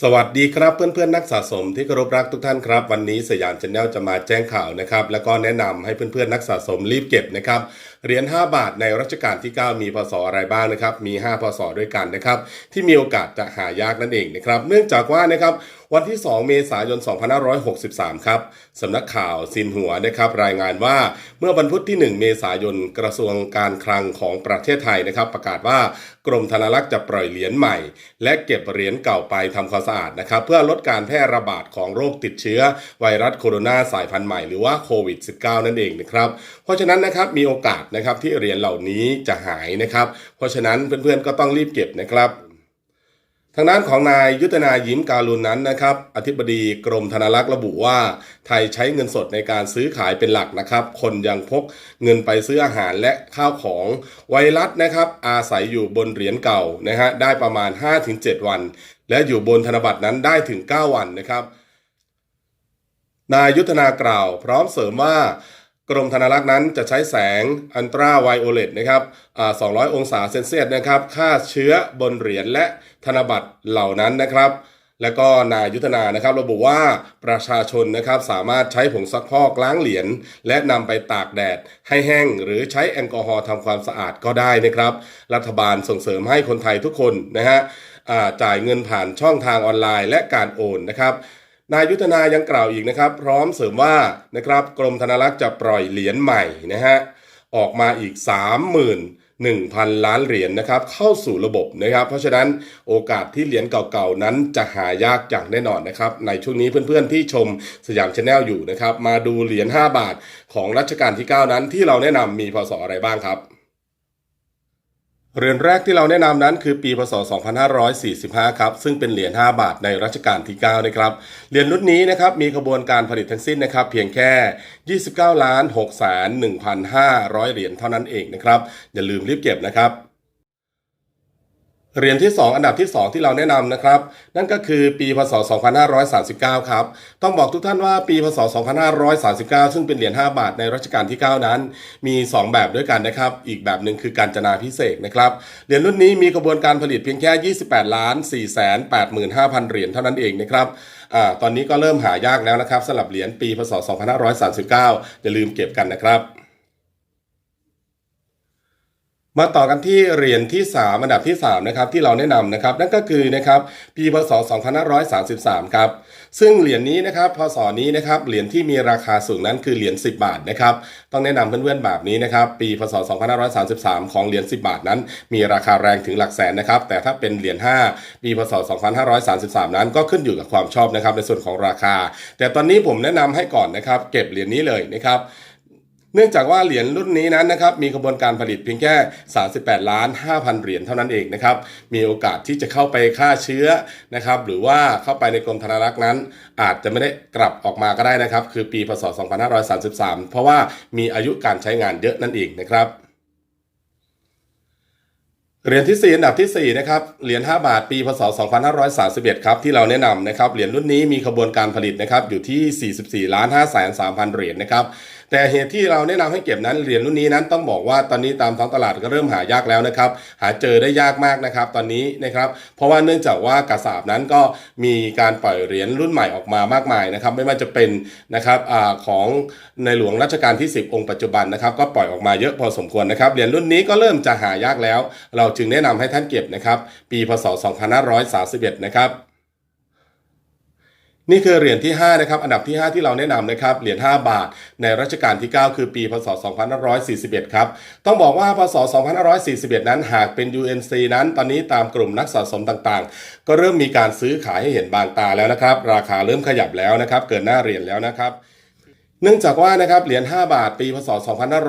สวัสดีครับเพื่อนๆนักสะสมที่เคารพรักทุกท่านครับ วันนี้สยามชาแนลจะมาแจ้งข่าวนะครับแล้วก็แนะนำให้เพื่อนๆนักสะสมรีบเก็บนะครับเหรียญ5บาทในรัชกาลที่ 9 มีพศอะไรบ้างนะครับมี 5 พศด้วยกันนะครับที่มีโอกาสจะหายากนั่นเองนะครับเนื่องจากว่านะครับ วันที่ 2 เมษายน 2563 ครับสำนักข่าวซินหัวนะครับรายงานว่าเมื่อวันพุธที่ 1 เมษายนกระทรวงการคลังของประเทศไทยนะครับ ประกาศว่ากรมธนารักษ์จะปล่อยเหรียญใหม่ และเก็บเหรียญเก่าไปทำความสะอาดนะครับ เพื่อลดการแพร่ระบาดของโรคติดเชื้อ ไวรัสโคโรนาสายพันธุ์ใหม่หรือว่าโควิด -19 นั่นเองนะครับ เพราะฉะนั้นนะครับมีโอกาสนะครับที่เหรียญเหล่านี้จะหายนะครับ เพราะฉะนั้นเพื่อนๆก็ต้องรีบเก็บนะครับ ทางด้านของนายยุทธนายิ้มการุณนั้นนะครับ อธิบดีกรมธนารักษ์ระบุว่า ไทยใช้เงินสดในการซื้อขายเป็นหลักนะครับ คนยังพกเงินไปซื้ออาหารและข้าวของ ไวรัสนะครับ อาศัยอยู่บนเหรียญเก่านะฮะได้ประมาณ 5-7 วัน และอยู่บนธนบัตรนั้นได้ถึง 9 วันนะครับ นายยุทธนากล่าว พร้อมเสริมว่า กรมธนารักษ์นั้นจะใช้แสงอันตราไวโอเลตนะครับ200 องศาเซนเซียสนะครับฆ่าเชื้อบนเหรียญและธนบัตรเหล่านั้นนะครับ แล้วก็นายยุทธนานะครับระบุว่าประชาชนนะครับสามารถใช้ผงซักพอกล้างเหรียญและนำไปตากแดดให้แห้งหรือใช้แอลกอฮอล์ทำความสะอาดก็ได้นะครับ รัฐบาลส่งเสริมให้คนไทยทุกคนนะฮะจ่ายเงินผ่านช่องทางออนไลน์และการโอนนะครับ นายยุทธนายังกล่าวอีกนะครับ พร้อมเสริมว่านะครับกรมธนารักษ์จะปล่อยเหรียญใหม่นะฮะออกมาอีก 31,000 ล้านเหรียญนะครับเข้าสู่ระบบนะครับ เพราะฉะนั้นโอกาสที่เหรียญเก่าๆนั้นจะหายากอย่างแน่นอนนะครับ ในช่วงนี้เพื่อนๆที่ชมสยามชาแนลอยู่นะครับ มาดูเหรียญ5บาทของรัชกาลที่ 9 นั้นที่เราแนะนำมีพศอะไรบ้างครับ เหรียญแรกที่เราแนะนำนั้นคือปีพศ 2545 ครับ ซึ่งเป็นเหรียญ 5 บาทในรัชกาลที่ 9 นะครับ เหรียญรุ่นนี้นะครับมีขบวนการผลิตทั้งสิ้นนะครับ เพียงแค่ 29 ล้าน6แสน1,500 เหรียญเท่านั้นเองนะครับ อย่าลืมรีบเก็บนะครับ เหรียญที่ 2 อันดับที่ 2 ที่เราแนะนำนะครับ นั่นก็คือปีพศ 2539 ครับ ต้องบอกทุกท่านว่าปีพศ 2539 ซึ่งเป็นเหรียญ 5 บาทในรัชกาลที่ 9 นั้น มี 2 แบบด้วยกันนะครับ อีกแบบหนึ่งคือการจนาพิเศษนะครับ เหรียญรุ่นนี้มีกระบวนการผลิตเพียงแค่ 28 ล้าน 4 8 5 0 0 0 เหรียญเท่านั้นเองนะครับอตอนนี้ก็เริ่มหายากแล้วนะครับสำหรับเหรียญปีพศ 2539 อย่าลืมเก็บกันนะครับ มาต่อกันที่เหรียญที่ 3 อันดับที่3นะครับที่เราแนะนำนะครับนั่นก็คือนะครับปีพศ 2533 ครับซึ่งเหรียญนี้นะครับพศนี้นะครับเหรียญที่มีราคาสูงนั้นคือเหรียญ10 บาทนะครับต้องแนะนำเพื่อนๆแบบนี้นะครับปีพศ 2533 ของเหรียญ10 บาทนั้น มีราคาแรงถึงหลักแสนนะครับแต่ถ้าเป็นเหรียญ5ปีพศ 2533 นั้นก็ขึ้นอยู่กับความชอบนะครับในส่วนของราคา แต่ตอนนี้ผมแนะนำให้ก่อนนะครับเก็บเหรียญนี้เลยนะครับ เนื่องจากว่าเหรียญรุ่นนี้นั้นนะครับมีกระบวนการผลิตเพียงแค่ 38 ล้าน 5,000 เหรียญเท่านั้นเองนะครับมีโอกาสที่จะเข้าไปฆ่าเชื้อนะครับหรือว่าเข้าไปในกรมธนารักษ์นั้น อาจจะไม่ได้กลับออกมาก็ได้นะครับคือปีพศ 2533 เพราะว่ามีอายุการใช้งานเยอะนั่นเองนะครับเหรียญที่ 4 อันดับที่ 4 นะครับ เหรียญ 5 บาท ปี พศ 2531 ครับ ที่เราแนะนำนะครับ เหรียญรุ่นนี้มีขบวนการผลิตนะครับ อยู่ที่ 44 ล้าน5แสน3,000เหรียญนะครับ แต่เหตุที่เราแนะนำให้เก็บนั้นเหรียญรุ่นนี้นั้นต้องบอกว่าตอนนี้ตามท้องตลาดก็เริ่มหายากแล้วนะครับ หาเจอได้ยากมากนะครับ ตอนนี้นะครับ เพราะว่าเนื่องจากว่ากระสาบนั้นก็มีการปล่อยเหรียญรุ่นใหม่ออกมามากมายนะครับ ไม่ว่าจะเป็นนะครับอของในหลวงรัชกาลที่ 10 องค์ปัจจุบันนะครับ ก็ปล่อยออกมาเยอะพอสมควรนะครับเหรียญรุ่นนี้ก็เริ่มจะหายากแล้ว เราจึงแนะนำให้ท่านเก็บนะครับ ปีพศ 2531 นะครับ นี่คือเหรียญที่5นะครับอันดับที่ 5 ที่เราแนะนำนะครับเหรียญ5บาท ในรัชกาลที่ 9 คือปีพศ 2541 ครับ ต้องบอกว่าพศ 2541 นั้นหากเป็น UNC นั้น ตอนนี้ตามกลุ่มนักสะสมต่างๆ ก็เริ่มมีการซื้อขายให้เห็นบางตาแล้วนะครับ ราคาเริ่มขยับแล้วนะครับ เกินหน้าเหรียญแล้วนะครับ เนื่องจากว่านะครับเหรียญ 5 บาทปีพศ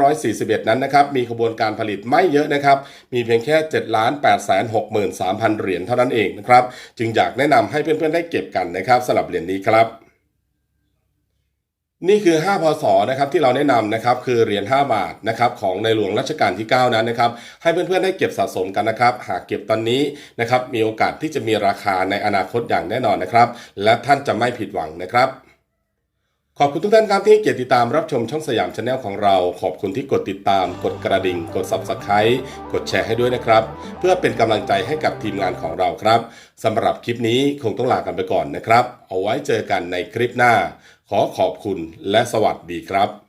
2541 นั้นนะครับมีขบวนการผลิตไม่เยอะนะครับมีเพียงแค่7 8 6 3 0 0 0 เหรียญเท่านั้นเองนะครับจึงอยากแนะนำให้เพื่อนๆได้เก็บกันนะครับสำหรับเหรียญนี้ครับนี่คือ 5 พศ นะครับที่เราแนะนำนะครับคือเหรียญ 5 บาทนะครับของในหลวงรัชกาลที่ 9 นั้นนะครับให้เพื่อนๆได้เก็บสะสมกันนะครับหากเก็บตอนนี้นะครับมีโอกาสที่จะมีราคาในอนาคตอย่างแน่นอนนะครับและท่านจะไม่ผิดหวังนะครับ ขอบคุณทุกท่านครับที่ให้เกียรติติดตามรับชมช่องสยามชาแนลของเรา ขอบคุณที่กดติดตาม กดกระดิ่ง กด Subscribe กดแชร์ให้ด้วยนะครับ เพื่อเป็นกำลังใจให้กับทีมงานของเราครับสำหรับคลิปนี้คงต้องลากันไปก่อนนะครับ เอาไว้เจอกันในคลิปหน้า ขอขอบคุณและสวัสดีครับ